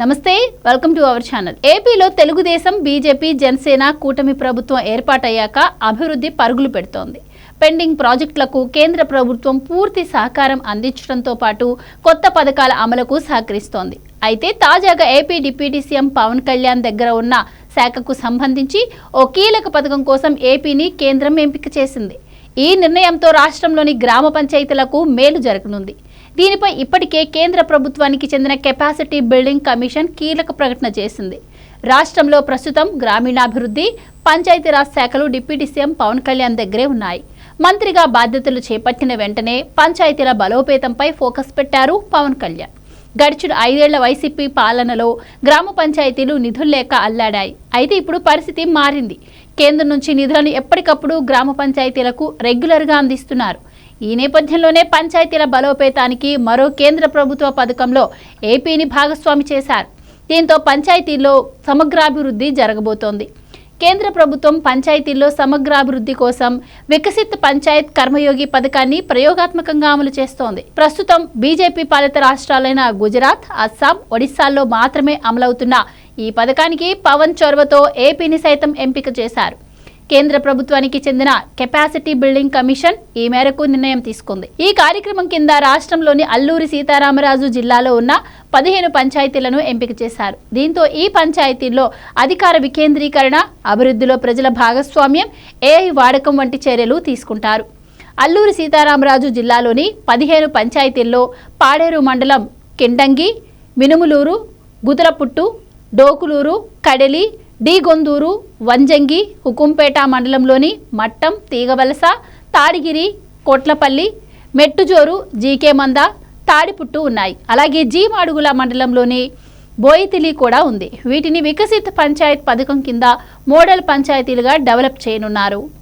నమస్తే welcome to our channel. ఏపీలో Telugu Desam BJP Janasena కూటమి ప్రభుత్వం ఏర్పాటయ్యాక అభివృద్ధి పరుగులు పెడుతోంది. పెండింగ్ ప్రాజెక్టులకు కేంద్ర ప్రభుత్వం పూర్తి సహకారం అందించడంతో పాటు కొత్త పథకాల అమలుకు సహకరిస్తోంది. అయితే తాజాగా AP deputy CM Pawan Kalyan దగ్గర ఉన్న శాఖకు సంబంధించి ఓ కీలక పథకం కోసం ఏపీని కేంద్రం ఎంపిక చేసింది. ఈ నిర్ణయంతో రాష్ట్రంలోని గ్రామ పంచాయతీలకు మేలు జరగనుంది. దీనిపై ఇప్పటికే కేంద్ర ప్రభుత్వానికి చెందిన కెపాసిటీ బిల్డింగ్ కమిషన్ కీలక ప్రకటన చేసింది. రాష్ట్రంలో ప్రస్తుతం గ్రామీణాభివృద్ధి పంచాయతీరాజ్ శాఖలు డిప్యూటీ సీఎం పవన్ కళ్యాణ్ దగ్గరే ఉన్నాయి. మంత్రిగా బాధ్యతలు చేపట్టిన వెంటనే పంచాయతీల బలోపేతంపై ఫోకస్ పెట్టారు పవన్ కళ్యాణ్. గడిచిన ఐదేళ్ళ వైసీపీ పాలనలో గ్రామ పంచాయతీలు నిధులు లేక అల్లాడాయి. అయితే ఇప్పుడు పరిస్థితి మారింది. కేంద్రం నుంచి నిధులను ఎప్పటికప్పుడు గ్రామ పంచాయతీలకు రెగ్యులర్గా అందిస్తున్నారు. ఈ నేపథ్యంలోనే పంచాయతీల బలోపేతానికి మరో కేంద్ర ప్రభుత్వ పథకంలో ఏపీని భాగస్వామి చేశారు. దీంతో పంచాయతీల్లో సమగ్రాభివృద్ధి జరగబోతోంది. కేంద్ర ప్రభుత్వం పంచాయతీల్లో సమగ్రాభివృద్ధి కోసం వికసిత్ పంచాయత్ కర్మయోగి పథకాన్ని ప్రయోగాత్మకంగా అమలు చేస్తోంది. ప్రస్తుతం బీజేపీ పాలిత రాష్ట్రాలైన గుజరాత్ అస్సాం ఒడిశాల్లో మాత్రమే అమలవుతున్న ఈ పథకానికి పవన్ చొరవతో ఏపీని సైతం ఎంపిక చేశారు. కేంద్ర ప్రభుత్వానికి చెందిన కెపాసిటీ బిల్డింగ్ కమిషన్ ఈ మేరకు నిర్ణయం తీసుకుంది. ఈ కార్యక్రమం కింద రాష్ట్రంలోని అల్లూరి సీతారామరాజు జిల్లాలో ఉన్న పదిహేను పంచాయతీలను ఎంపిక చేశారు. దీంతో ఈ పంచాయతీల్లో అధికార వికేంద్రీకరణ అభివృద్ధిలో ప్రజల భాగస్వామ్యం ఏఐ వాడకం వంటి చర్యలు తీసుకుంటారు. అల్లూరి సీతారామరాజు జిల్లాలోని పదిహేను పంచాయతీల్లో పాడేరు మండలం కిండంగి మినుములూరు గుదరపుట్టు డోకులూరు కడలి డీగొందూరు వంజంగి హుకుంపేట మండలంలోని మట్టం తీగవలస తాడిగిరి కోట్లపల్లి మెట్టుజోరు జీకే మంద తాడిపుట్టు ఉన్నాయి. అలాగే జీమాడుగుల మండలంలోని బోయితిలి కూడా ఉంది. వీటిని వికసిత్ పంచాయత్ పథకం కింద మోడల్ పంచాయతీలుగా డెవలప్ చేయనున్నారు.